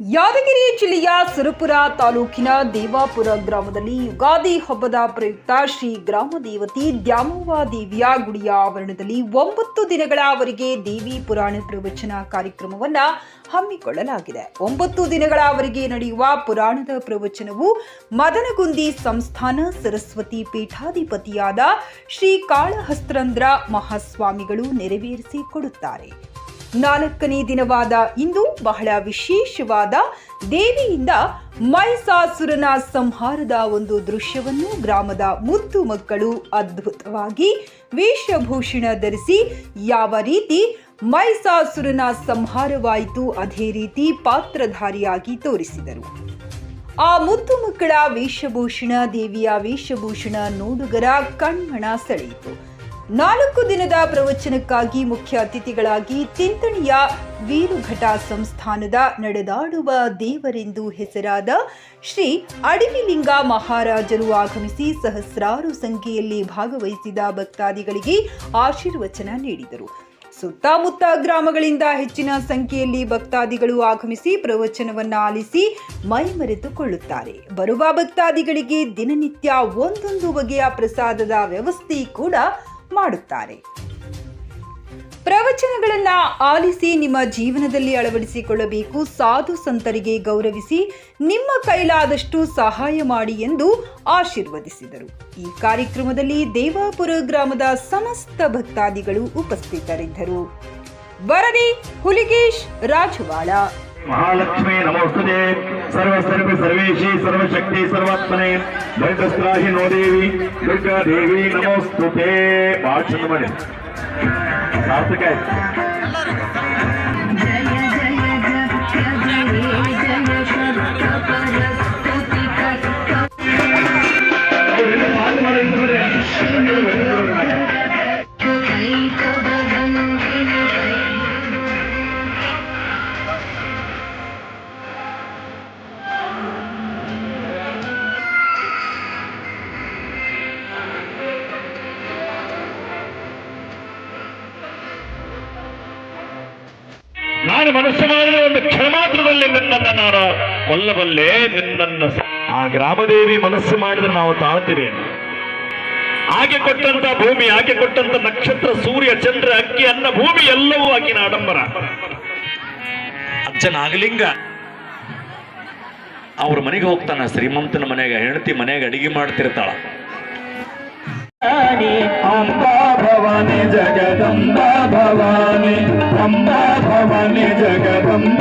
ಯಾದಗಿರಿ ಜಿಲ್ಲೆಯ ಸುರಪುರ ತಾಲೂಕಿನ ದೇವಾಪುರ ಗ್ರಾಮದಲ್ಲಿ ಯುಗಾದಿ ಹಬ್ಬದ ಪ್ರಯುಕ್ತ ಶ್ರೀ ಗ್ರಾಮ ದೇವತಿ ದ್ಯಾಮವ್ವ ದೇವಿಯ ಗುಡಿಯ ಆವರಣದಲ್ಲಿ ಒಂಬತ್ತು ದಿನಗಳವರೆಗೆ ದೇವಿ ಪುರಾಣ ಪ್ರವಚನ ಕಾರ್ಯಕ್ರಮವನ್ನ ಹಮ್ಮಿಕೊಳ್ಳಲಾಗಿದೆ. ಒಂಬತ್ತು ದಿನಗಳವರೆಗೆ ನಡೆಯುವ ಪುರಾಣದ ಪ್ರವಚನವು ಮದನಗುಂದಿ ಸಂಸ್ಥಾನ ಸರಸ್ವತಿ ಪೀಠಾಧಿಪತಿಯಾದ ಶ್ರೀ ಕಾಳಹಸ್ತ್ರಂದ್ರ ಮಹಾಸ್ವಾಮಿಗಳು ನೆರವೇರಿಸಿ ಕೊಡುತ್ತಾರೆ. ನಾಲ್ಕನೇ ದಿನವಾದ ಇಂದು ಬಹಳ ವಿಶೇಷವಾದ ದೇವಿಯಿಂದ ಮೈಸಾಸುರನ ಸಂಹಾರದ ಒಂದು ದೃಶ್ಯವನ್ನು ಗ್ರಾಮದ ಮುದ್ದು ಮಕ್ಕಳು ಅದ್ಭುತವಾಗಿ ವೇಷಭೂಷಣ ಧರಿಸಿ ಯಾವ ರೀತಿ ಮೈಸಾಸುರನ ಸಂಹಾರವಾಯಿತು, ಅದೇ ರೀತಿ ಪಾತ್ರಧಾರಿಯಾಗಿ ತೋರಿಸಿದರು. ಆ ಮುದ್ದು ಮಕ್ಕಳ ವೇಷಭೂಷಣ, ದೇವಿಯ ವೇಷಭೂಷಣ ನೋಡುಗರ ಕಣ್ಮಣ ಸೆಳೆಯಿತು. ನಾಲ್ಕು ದಿನದ ಪ್ರವಚನಕ್ಕಾಗಿ ಮುಖ್ಯ ಅತಿಥಿಗಳಾಗಿ ತಿಂತಣಿಯ ವೀರುಘಟ ಸಂಸ್ಥಾನದ ನಡೆದಾಡುವ ದೇವರೆಂದು ಹೆಸರಾದ ಶ್ರೀ ಅಡಿಮಿಲಿಂಗ ಮಹಾರಾಜರು ಆಗಮಿಸಿ ಸಹಸ್ರಾರು ಸಂಖ್ಯೆಯಲ್ಲಿ ಭಾಗವಹಿಸಿದ ಭಕ್ತಾದಿಗಳಿಗೆ ಆಶೀರ್ವಚನ ನೀಡಿದರು. ಸುತ್ತಮುತ್ತ ಗ್ರಾಮಗಳಿಂದ ಹೆಚ್ಚಿನ ಸಂಖ್ಯೆಯಲ್ಲಿ ಭಕ್ತಾದಿಗಳು ಆಗಮಿಸಿ ಪ್ರವಚನವನ್ನು ಆಲಿಸಿ ಮೈಮರೆತುಕೊಳ್ಳುತ್ತಾರೆ ಬರುವ ಭಕ್ತಾದಿಗಳಿಗೆ ದಿನನಿತ್ಯ ಒಂದೊಂದು ಬಗೆಯ ಪ್ರಸಾದದ ವ್ಯವಸ್ಥೆ ಕೂಡ ಮಾಡುತ್ತಾರೆ. ಪ್ರವಚನಗಳನ್ನ ಆಲಿಸಿ ನಿಮ್ಮ ಜೀವನದಲ್ಲಿ ಅಳವಡಿಸಿಕೊಳ್ಳಬೇಕು. ಸಾಧು ಸಂತರಿಗೆ ಗೌರವಿಸಿ ನಿಮ್ಮ ಕೈಲಾದಷ್ಟು ಸಹಾಯ ಮಾಡಿ ಎಂದು ಆಶೀರ್ವದಿಸಿದರು. ಈ ಕಾರ್ಯಕ್ರಮದಲ್ಲಿ ದೇವಾಪುರ ಗ್ರಾಮದ ಸಮಸ್ತ ಭಕ್ತಾದಿಗಳು ಉಪಸ್ಥಿತರಿದ್ದರು. ವರದಿ ಹುಲಿಗೇಶ್ ರಾಜವಾಳ. महालक्ष्मी नमोस्तुते. सर्वसर्व सर्वेशी सर्वशक्ति सर्वात्मने. भद्रस्त्राहि नो देवी, दुर्गा देवी नमोस्तुते. भाषण सार्थक है ನಾನು ಮನಸ್ಸು ಮಾಡಿದ ಒಂದು ಕ್ಷಣ ಮಾತ್ರದಲ್ಲಿ ನಿನ್ನನ್ನು ನಾನು ಕೊಲ್ಲಬಲ್ಲೆ, ನಿನ್ನನ್ನು ಆ ಗ್ರಾಮದೇವಿ ಮನಸ್ಸು ಮಾಡಿದ್ರೆ ನಾವು ತಾಳ್ತೀವಿ. ಆಕೆ ಕೊಟ್ಟಂತ ಭೂಮಿ, ಆಕೆ ಕೊಟ್ಟಂತ ನಕ್ಷತ್ರ, ಸೂರ್ಯ, ಚಂದ್ರ, ಅಕ್ಕಿ, ಅನ್ನ, ಭೂಮಿ ಎಲ್ಲವೂ ಆಕಿನ ಆಡಂಬರ. ಅಜ್ಜ ನಾಗಲಿಂಗ ಅವ್ರ ಮನೆಗೆ ಹೋಗ್ತಾನ, ಶ್ರೀಮಂತನ ಮನೆಗೆ, ಹೆಂಡತಿ ಮನೆಗೆ ಅಡಿಗೆ ಮಾಡ್ತಿರ್ತಾಳ. ಅಂಬಾ ಭವಾನಿ, ಜಗದಂಬಾ ಭವಾನಿ. ಅಂಬಾ ಭವಾನಿ ಜಗದಂಬಾ ಭವಾನಿ